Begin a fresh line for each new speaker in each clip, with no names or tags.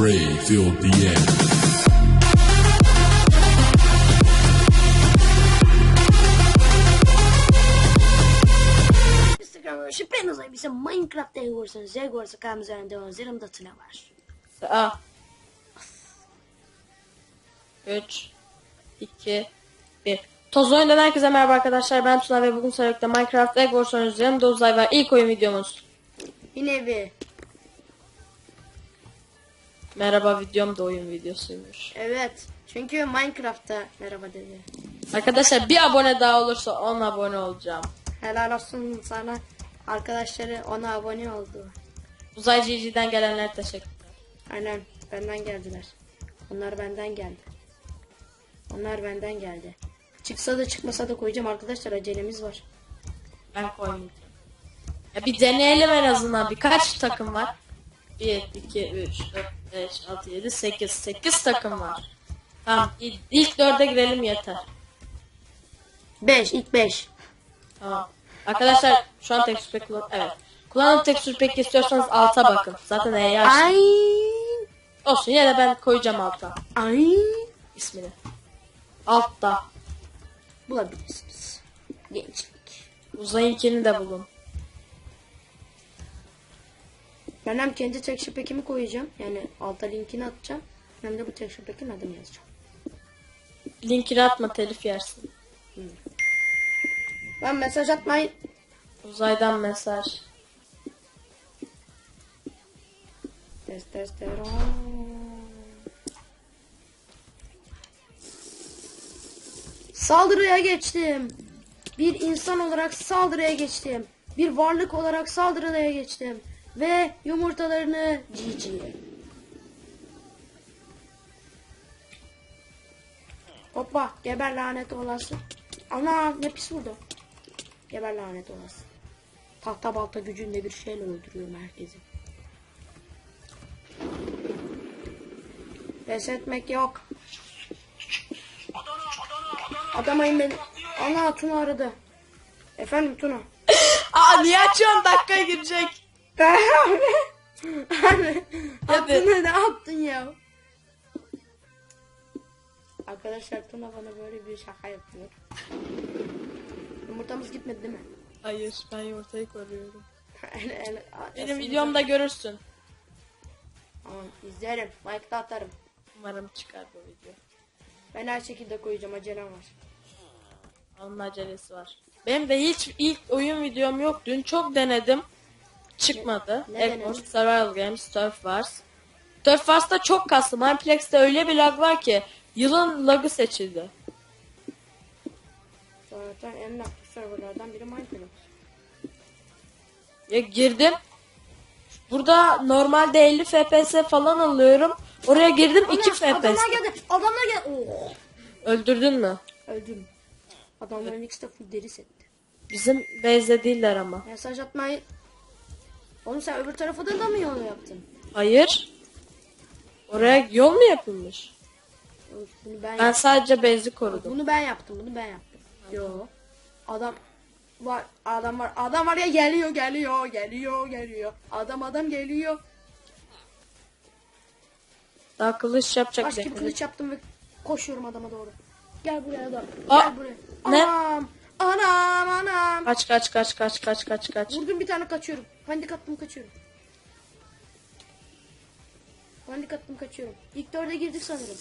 Dre filled the air.
Şüpheniz olabilirse Minecraft'ta vursanız Z vursa kalmış üzerinde olan zerim datına var.
A. 3 2 1 Toz oyundan herkese merhaba arkadaşlar. Ben Tuna ve bugün Sarık'ta Minecraft Egg Wars oynuyoruz. Yanımda Uzay var. İlk oyun videomuz.
Yine bir.
Merhaba videom da oyun videosuymuş.
Evet. Çünkü Minecraft'ta merhaba dedi.
Arkadaşlar bir abone daha olursa 10 abone olacağım.
Helal olsun sana. Arkadaşları ona abone oldu.
Uzay GG'den gelenler teşekkürler.
Aynen benden geldiler. Onlar benden geldi. Onlar benden geldi. Çıksa da çıkmasa da koyacağım arkadaşlar acelemiz var.
Ben koymayacağım. Ya bir deneyelim en azından. Birkaç takım var. 1, 2, 3, 4, 5, 6, 7, 8. 8 takım var. Tamam. il- ilk 4'e girelim yeter.
5 ilk 5.
Tamam. Arkadaşlar şu an tekstür pek kullan... Evet. Kullanıp tekstür pek istiyorsanız alta bakın. Zaten açtım.
Ay.
Olsun yine de ben koyacağım alta
Ay.
ismini. Altta.
Bulabilirsiniz. Gençlik.
Uzayınkini de bulun.
Ben hem kendi texture pack'imi koyacağım. Yani alta linkini atacağım. Hem de bu texture pack'in adını yazacağım.
Linkini atma telif yersin.
Ben mesaj atmayın.
Uzaydan mesaj.
Testosteron. Saldırıya geçtim. Bir insan olarak saldırıya geçtim. Bir varlık olarak saldırıya geçtim. Ve yumurtalarını GG. Hoppa geber lanet olası. Ana ne pis vurdu. Geber lanet olası. Tahta balta gücünde bir şeyle öldürüyorum herkesi. Pes etmek yok. Adamayım beni. Ana Tuna aradı. Efendim Tuna.
Aa niye açıyorsun dakika girecek.
Anne.
Hadi.
Tuna ne yaptın ya? Arkadaşlar Tuna bana böyle bir şaka yapıyor. Yumurtamız gitmedi değil mi?
Hayır ben yumurtayı koruyorum.
El- el-
Benim videomda görürsün.
Tamam izlerim. Like da atarım.
Umarım çıkar bu video.
Ben her şekilde koyacağım acelem var.
Onun acelesi var. Benim de hiç ilk oyun videom yok. Dün çok denedim. Çıkmadı.
Ne-
Egg
denedin?
Survival Games, Turf Wars. Turf Wars'ta çok kastı. Mineplex'te öyle bir lag var ki yılın lagı seçildi.
Zaten en aktif serverlardan biri Minecraft.
Ya girdim. Burada normalde 50 FPS falan alıyorum. Oraya girdim 2 FPS.
Adamlar geldi. Adamlar geldi. Oh.
Öldürdün mü?
Öldüm. Adamların ikisi de full deri setti.
Bizim base'de değiller ama.
Mesaj atmayı... Oğlum sen öbür tarafa da mı yol yaptın?
Hayır. Oraya yol mu yapılmış?
Bunu ben,
Ben
yaptım.
sadece base'i korudum.
Bunu ben yaptım. Bunu ben yaptım. Yo. Adam var. Adam var. Adam var ya geliyor geliyor geliyor geliyor. Adam adam geliyor.
Daha kılıç yapacak
gibi
değil.
kılıç yaptım ve koşuyorum adama doğru. Gel buraya adam.
Aa,
Gel buraya.
ne?
Anam. Anam anam.
Kaç kaç kaç kaç kaç kaç kaç.
Vurdum bir tane kaçıyorum. Pandik attım kaçıyorum. Pandik attım kaçıyorum. İlk dörde girdik sanırım.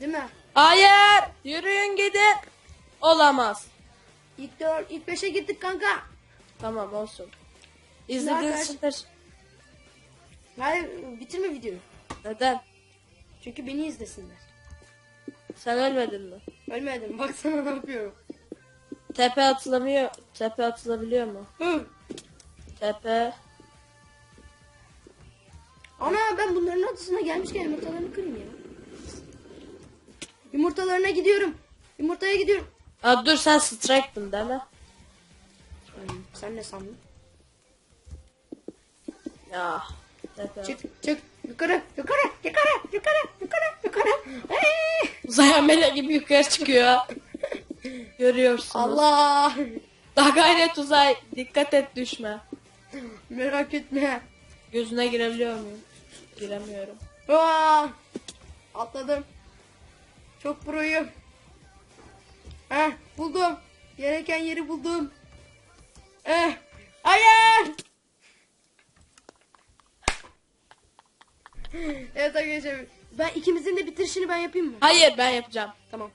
Değil mi?
Hayır! Yürüyün gidin. Olamaz.
İlk dört, ilk beşe girdik kanka.
Tamam olsun. İzlediğiniz için
Hayır bitirme videoyu.
Neden?
Çünkü beni izlesinler.
Sen ölmedin mi?
Ölmedim. Baksana ne yapıyorum.
Tepe atılamıyor. Tepe atılabiliyor mu?
Hı.
Tepe.
Ana ben bunların adısına gelmişken yumurtalarını kırayım ya. Yumurtalarına gidiyorum. Yumurtaya gidiyorum.
Aa, dur sen strike'dın değil mi?
Sen ne sandın?
Ya.
Çık çık yukarı yukarı yukarı yukarı yukarı yukarı.
Uzay amele gibi yukarı çıkıyor. Görüyorsunuz.
Allah.
Daha gayret uzay. Dikkat et düşme.
Merak etme.
Gözüne girebiliyor muyum? Giremiyorum.
Aa, atladım. Çok proyum. Heh, buldum. Gereken yeri buldum. Eh, hayır. Evet arkadaşlar. Ben ikimizin de bitirişini ben yapayım mı?
Hayır ben yapacağım.
Tamam.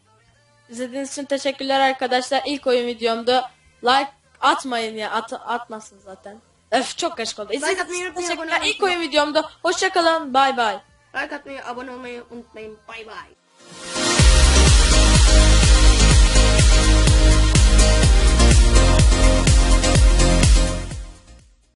İzlediğiniz için teşekkürler arkadaşlar. İlk oyun videomda like atmayın ya. At atmasın zaten. Öf çok kaşık oldu. İzlediğiniz için teşekkürler. İlk oyun videomda. Hoşçakalın. Bay bay.
Like atmayı, abone olmayı unutmayın. Bay bay.